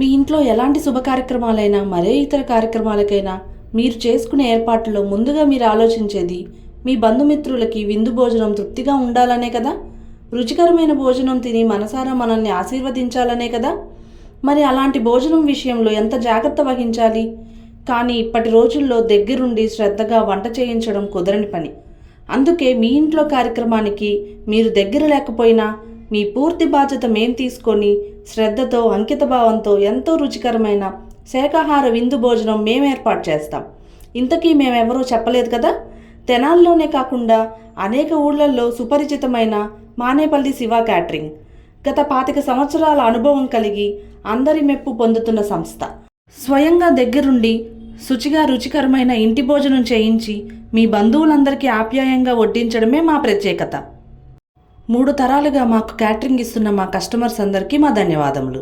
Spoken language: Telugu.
మీ ఇంట్లో ఎలాంటి శుభ కార్యక్రమాలైనా మరే ఇతర కార్యక్రమాలకైనా మీరు చేసుకునే ఏర్పాట్లలో ముందుగా మీరు ఆలోచించేది మీ బంధుమిత్రులకి విందు భోజనం తృప్తిగా ఉండాలనే కదా? రుచికరమైన భోజనం తిని మనసారా మనల్ని ఆశీర్వదించాలనే కదా? మరి అలాంటి భోజనం విషయంలో ఎంత జాగ్రత్త వహించాలి? కానీ ఇప్పటి రోజుల్లో దగ్గరుండి శ్రద్ధగా వంట చేయించడం కుదరని పని. అందుకే మీ ఇంట్లో కార్యక్రమానికి మీరు దగ్గర లేకపోయినా మీ పూర్తి బాధ్యత మేం తీసుకొని శ్రద్ధతో అంకితభావంతో ఎంతో రుచికరమైన శాకాహార విందు భోజనం మేము ఏర్పాటు చేస్తాం. ఇంతకీ మేమెవరూ చెప్పలేదు కదా? తెనాల్లోనే కాకుండా అనేక ఊళ్ళల్లో సుపరిచితమైన మానేపల్లి శివ క్యాటరింగ్. గత పాతిక సంవత్సరాల అనుభవం కలిగి అందరి మెప్పు పొందుతున్న సంస్థ. స్వయంగా దగ్గరుండి శుచిగా రుచికరమైన ఇంటి భోజనం చేయించి మీ బంధువులందరికీ ఆప్యాయంగా వడ్డించడమే మా ప్రత్యేకత. మూడు తరాలుగా మాకు క్యాటరింగ్ ఇస్తున్న మా కస్టమర్స్ అందరికీ మా ధన్యవాదములు.